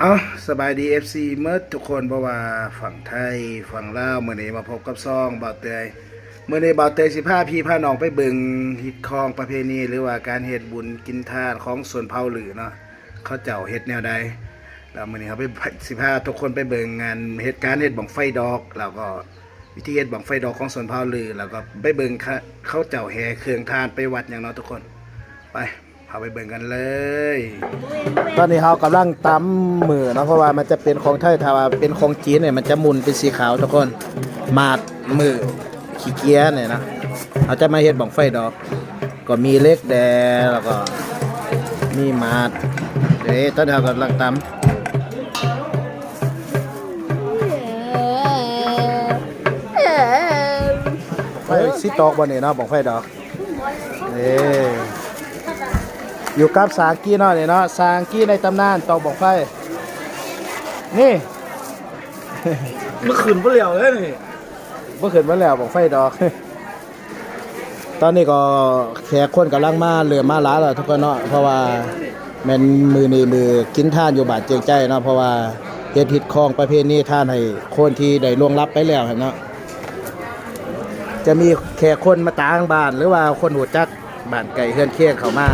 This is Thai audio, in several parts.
เอาสบายดี FC เมื่อทุกคนเพราะว่าฝั่งไทยฝั่งลาวเมื่อนี้มาพบกับซองบ่าวเตยเมื่อนี้บ่าวเตยสิพาพี่พาน้องไปเบิงฮิตคองประเพณีหรือว่าการเฮ็ดบุญกินทานของส่วนเผาหรือเนาะเขาเจ้าเฮ็ดแนวใดแล้วมื่อนี้เขาไปสิพาทุกคนไปเบิงงานเหตุการณ์เฮ็ดบังไฟดอกแล้วก็วิธีเฮ็ดบังไฟดอกของส่วนเผาหรือแล้วก็ไปเบิงเขาเขาเจ้าแห่เครื่องทานไปวัดอย่างเนาะทุกคนไป พาไปเบิ่งกันเลย ตอนนี้เรากำลังตำมือเนาะเพราะว่ามันจะเป็นของไทยถ้าว่าเป็นของจีนเนี่ยมันจะหมุนเป็นสีขาวทุกคนมาดมือขี้เกียจเนี่ยนะเราจะมาเฮ็ดบังไฟดอก ก็มีเล็กแดงแล้วก็มีมาดเด้ตอนนี้เรากำลังตำไฟสีตอกบนนี่เนาะบังไฟดอกเด้ อยู่กับสางกี้เนาะนี่เนาะสางกี้ในตำนานตอกบังไฟนี่เมื่อคืนเปลี่ยวเลยนี่เมื่อคืนมาแล้วบอกไฟดอก ตอนนี้ก็แขกคนกำลังมาเรือมาหล้ายแล้วทุกคนเนาะเพราะว่าแมันมือนี่มือกินท่านอยู่บาดเจียงใจเนาะเพราะว่าเฮ็ดผิดของประเพณีท่านให้คนที่ได้ล่วงลับไปแล้วเนาะจะมีแขกคนมาต่างบ้าน หรือว่าคนหูจักบ้านไก่เฮือนเคียงเขามา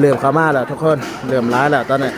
เริ่มเข้ามาแล้วทุกคนเริ่มร้ายแล้วตอนนี้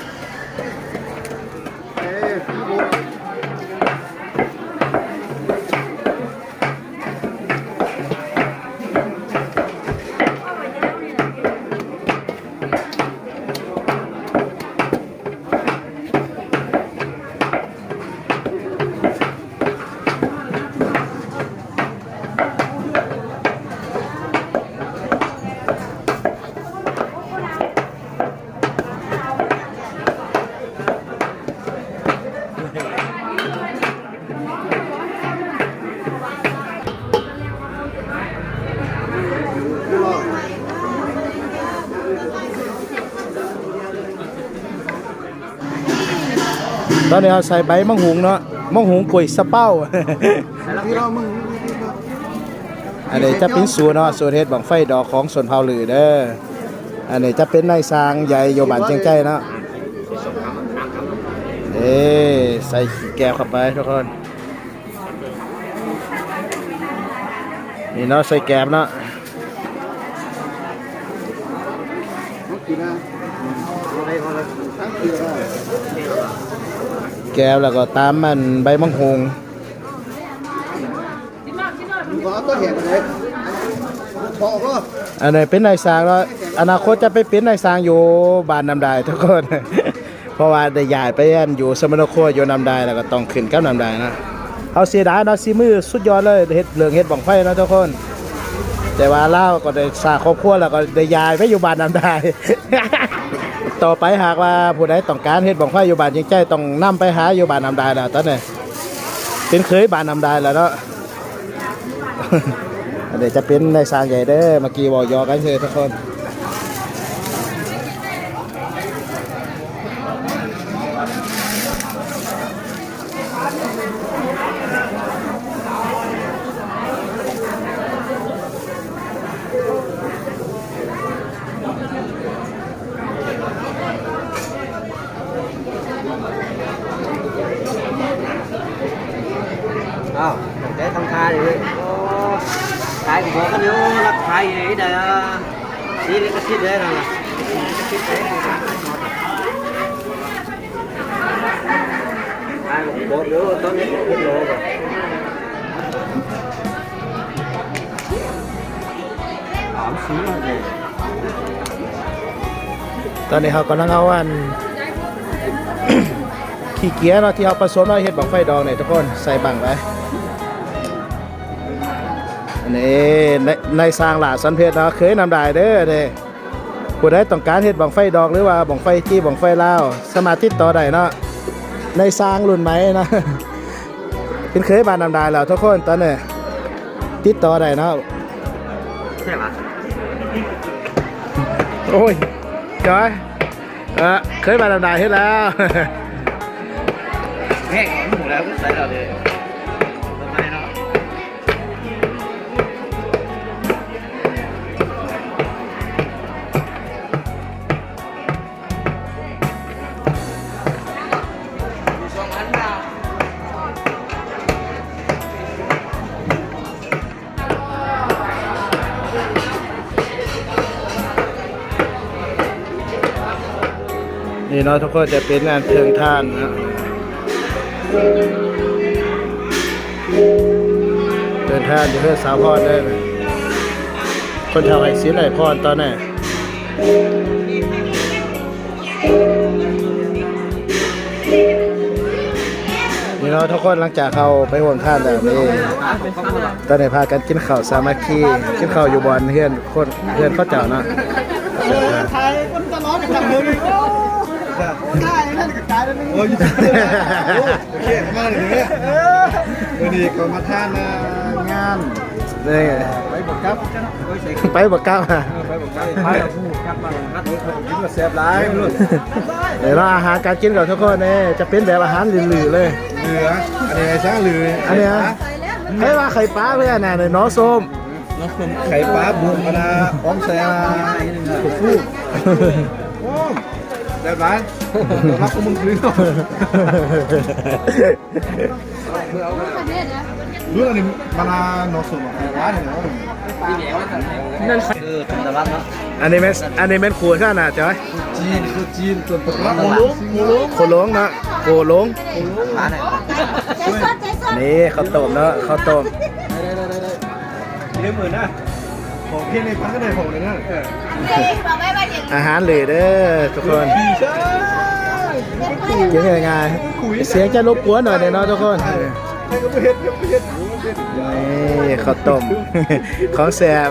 ตอนนี้เราใส่ใบมะฮุงเนาะมะฮุงกุยสะเป้า ที่เรามึงอันนี้จะเป็นสูตรเนาะสูตรเฮ็ดบังไฟดอกของส่วนเผาหลือเด้ออันนี้จะเป็นนายสร้างใหญ่โยบานเจียงใจเนาะเอ้ใส่แก้วเข้าไปทุกคนนี่เนาะใส่แก้วเนาะ แก้วแล้วก็ตามมันใบมังหงมึงองเห็นเลยบอกก็อันนี้เป็นนายสร้างแล้วอนาคตจะไปเป็นนายสร้างอยู่บ้านนำได้ทุกคน เพราะว่าได้ย้ายไปอันอยู่สมณโคอยู่นำได้แล้วก็ต้องขึ้นกับนำได้นะเอาเสียดายเนาะซีมือสุดยอดเลยเฮ็ดเรืองเฮ็ดบังไฟนะทุกคน แต่ว่าเล่าก็ได้สางครอบครัวแล้วก็ได้ย้ายไปอยู่บ้านนำได้ ต่อไปหากว่าผู้ใดต้องการเฮ็ดบังไฟอยู่บ้านจริงใจต้องนํไปหาอยู่บ้านนำได้แล้วตอนนี้เป็นเคยบ้านนำได้แล้วเนาะเดี๋ยวจะเป็นในสร้างใหญ่เด้อเมื่อกี้บอกยอกันเชยทุกคน khai của bố nếu tốt nhất là biết lô rồi หอมสีมากเลยตอนนี้เขากำลังเอาอันขี้เกียจเนาะที่เขาผสมมาเฮ็ดบังไฟดองเนี่ยทุกคนใส่บังไปอันนี้ในในสร้างหลาสันเพชรเนาะเคยนำได้เด้อเด้ผู้ใดต้องการเฮ็ดบังไฟดองหรือว่าบังไฟจี้บังไฟลาวสามารถติดต่อได้เนาะ ในสร้างรุ่นไหมนะเป็นเคยบานนำได้แล้วทุกคนตอนนี้ติดต่อได้นะใช่ปะโอ้ยจอยเออเคยบานนำได้เฮ็ดแล้วแห้งหมูแล้วก็ใส่เราเลย เนาะทุกคนจะเป็นงานเพลิงท่านนะเดินท่านอยู่เพื่อสาวพรได้ไหมคนชาวไอซินไหนพรตอนไหนนี่เนาะทุกคนหลังจากเขาไปห่วงท่านแล้วนี่ตอนไหนพากันกินข้าวสามัคคีกินข้าวอยู่บอนเฮือนคนเฮือนเข้าวเจ้าเนาะ ไทยคนตลอดกับมือ ได้นั่นกับกายแล้วนึงโอ้ยโอเคมากเลยเนี่ยวันนี้ก็มาท่านงานนี่ไปบกครับไปบักเก้าอะไปบกครับไปบผู้ครับมาฮัทกินกับแซ่บร้ายรุ่นเดี๋ยวเราอาหารการกินกับทุกคนเนี่ยจะเป็นแบบอาหารหลือๆเลยเหลืออันนี้ช่างหลืออันนี้ยให้ว่าไข่ปลาเพื่อนะเนี่ยน้องส้มไข่ปลาบุกนะพร้อมแซ่บฟู โอ้แซ่บร้ายรับกูมึงคืนรู้อันนี้มันนอสุมาไข่ปลาเนี่ยนั่นคือธรรมรัตน์เนาะอันนี้แม่นอันนี้แม่นขวดข้าน่ะจ้อยจีนคือจีนส่วนผสมหมูลุงหมูลุงโคหลงเนาะโคหลงร้านไหนนี่ข้าวต้มเนาะข้าวต้มเลี้ยงหมื่นนะ ของเพี้ยนในพันก็ได้ของเลยนะอาหารเหลือเด้อทุกคนพี่ใช่กินง่ายๆเสียงจะรบกวนหน่อยเดี๋ยวเนาะทุกคนให้ก็ไม่เห็นก็ไม่เห็นนี่ข้าวต้มของแซ่บ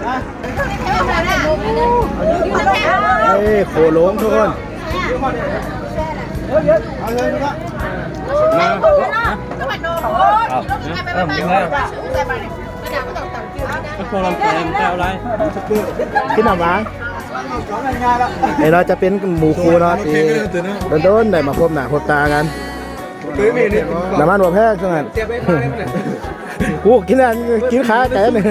เขาจะไม่จำคนเดียวมากเลยเดี๋ยวมาคุยกับไม่คุยเลยใช่ป่ะใส่โต๊ะฮะเอ้ยโคหลงทุกคนเอาเลยนะพวกเราแกงแก้วไรกินน้ำหวานสองงานละไอเราจะเป็นหมูคูเนาะที่โดนๆได้มาพบหน้าพบตากันคือมีนี่น้ำมันหัวแพงช่วงนั้นเจ็บไปมาเลย กูกินอันกินขาแกเนี่ย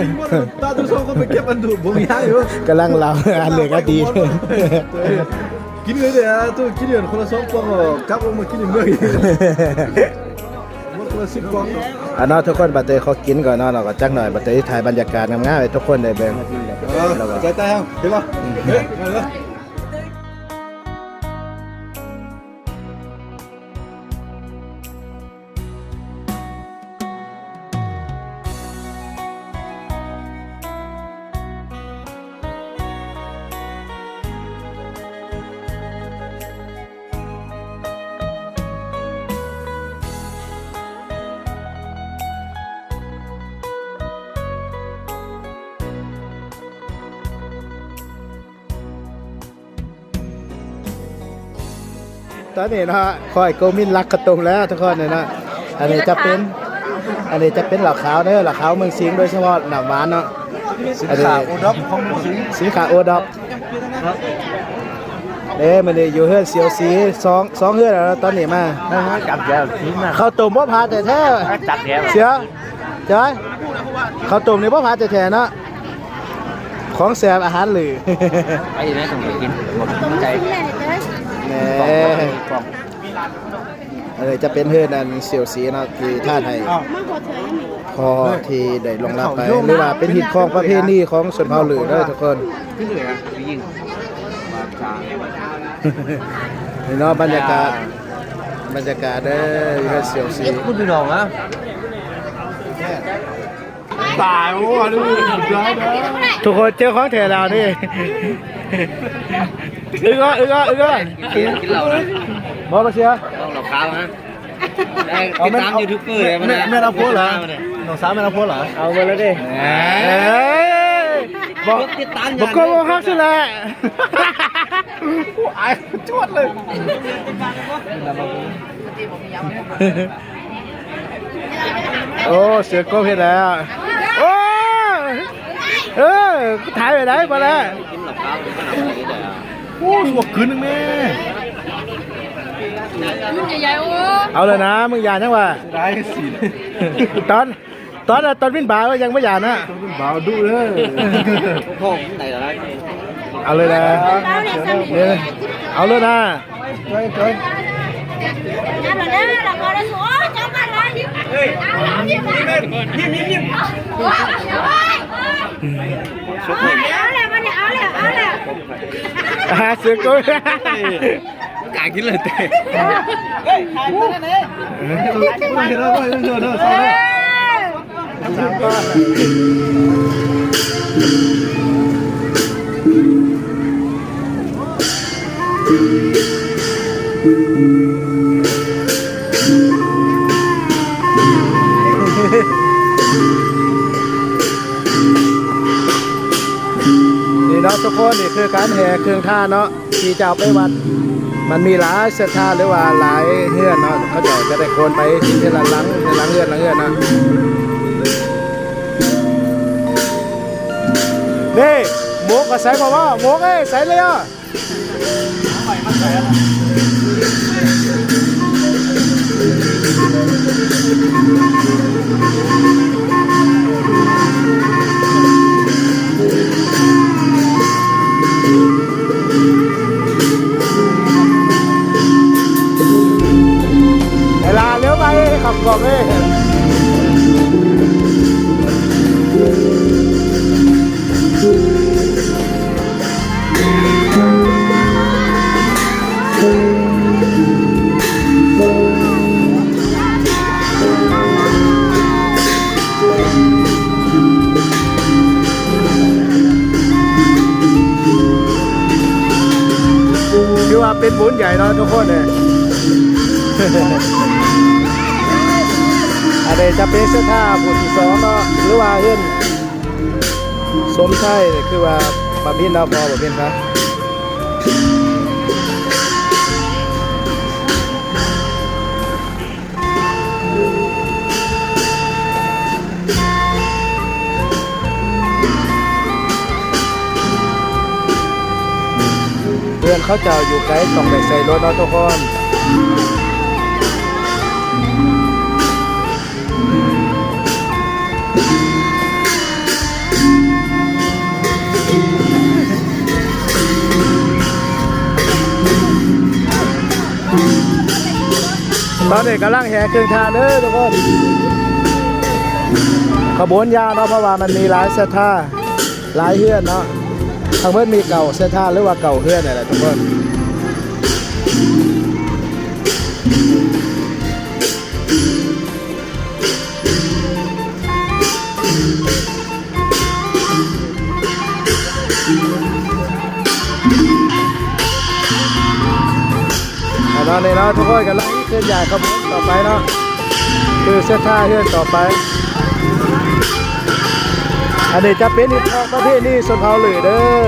ตาตุโซก็ไปเก็บอันดูผมย่าอยู่กำลังเราอันเหลือก็ดีกินเลยเดี๋ยวตัวกินเดือนคนละสองฟองกลับออกมากินเมื่อยหมดคนละสิบฟองอันเนาทุกคนบัตเตอร์เขากินก่อนนาะเราก็จักหน่อยบัตเตอร์ถ่ายบรรยากาศงามๆให้ทุกคนได้เบิ่งเออใจตายเห็นป่ะ ตอนนี้เนาะคอยโกมินรักกระตุงแล้วทุกคนเนี่ยเนาะอันนี้จะเป็น อันนี้จะเป็นเหล่าขาวเด้อเหล่าขาวเมืองสิงห์โดยเฉพาะหนามหวานเนาะอันนี้ขาโอดับของมือสิงสีขาวโอดอกเอ้มันนี่อยู่เฮือนเสียวสีสองสองเฮือนแล้วตอนนี้มาจับแก้วทิ้งนะข้าวต้มบ่พาแต่แท้จับแก้วเสียจ้อยข้าวต้มนี่บ่พาแต่แท้เนาะของแซ่บอาหารหรือไอ้นี่ต้องไปกินหมดใจ แหน่เออจะเป็นเฮือนอันเสียวสีเนาะที่ท่าไทยพอที่ได้ลงรับไปหรือว่าเป็นหิตของประเพณีของชนเผ่าหรือเด้อทุกคนขึ้นเลยอะไปยิงมาจางนี่เนาะบรรยากาศบรรยากาศเด้ออยู่กับเสียวสีคุณพี่น้องอะ ตายโอ้ดูร้ายนะทุกคนเจอของแท้แล้วนี่อึ้งอะอึ้งอะอึ้งอะกินเหล้านะบ่มาเสียต้องเหล้าขาวนะติดตามยูทูบเบอร์เลยมันแม่เราพูดเหรอหน้องสาวแม่เราพูดเหรอ เอาไปแล้วดิบอกติดตามบอกก็บอกฮักสิแหละผู้อายจวดเลยโอ้เสือโก้เห็นแล้ว เออถ่ายไปไหนมาแล้วกินเหล้าขาวกินเหล้าอะไรเด้อโอ้สวกคืนนึงแม่รุ่นใหญ่ๆโอ้เอาเลยนะมึงอย่าจังว่าร้ายสีตอนตอนตอนวินบาก็ยังไม่หย่านะบ่าวดูเลยพ่อไหนล่ะเอาเลยนะเนี่ยเอาเลยนะเฮ้ยเฮ้ย nhà là đấy là có đấy số cho bạn đấy áo là bên này áo là áo là อ่าเสือกุ้ยกากินเลยเต้เฮ้ยขายตัวนี้ไม่เห็น แล้วไม่เห็ นนี่คือการแห่เครื่องท่าเนาะที่จะเอาไปวัด มันมีหลายเส้นทาหรือว่าหลายเฮือนเนาะเขาจะจะได้โคนไปที่เฮือนละหลังเฮือนหลังเฮือนหลังเฮือนนะนี่หมูก็ใส่บอกว่าหมูเอ้ใส่เลยอะ ได้จะเป็นเสื้อผ้าบุญที่สองเนาะหรือว่าเฮือนสมไทยเนี่คือว่าบะพินเราพอบะพินครับเพื่อนเขาจ้าอยู่ไกลต้องได้ใส่รถเนาะทุกคน ตอนนี้กำลังแห่เครื่องทานเด้อทุกคนขบวนยาวเนาะเพราะว่ามันมีหลายเส้นท่าหลายเฮือนเนาะทางเพื่อนมีเก่าเส้นท่าหรือว่าเก่าเฮือนอะไรทุกคน นาะนี่เนาะทุกคนกันแลังเคลื่อนย้ายขบวนต่อไปเนาะคือเส้นท่าเพื่อนต่อไป อันนี้จะเป็นอีกประเภทนี้ส่วนเผาหลือเด้อ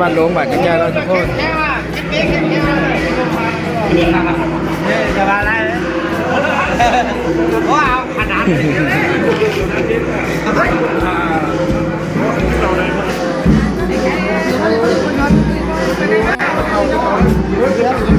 วันหลวงบัดกระจายเราทุกคนจะมาได้เพราะเอาขนาดนี้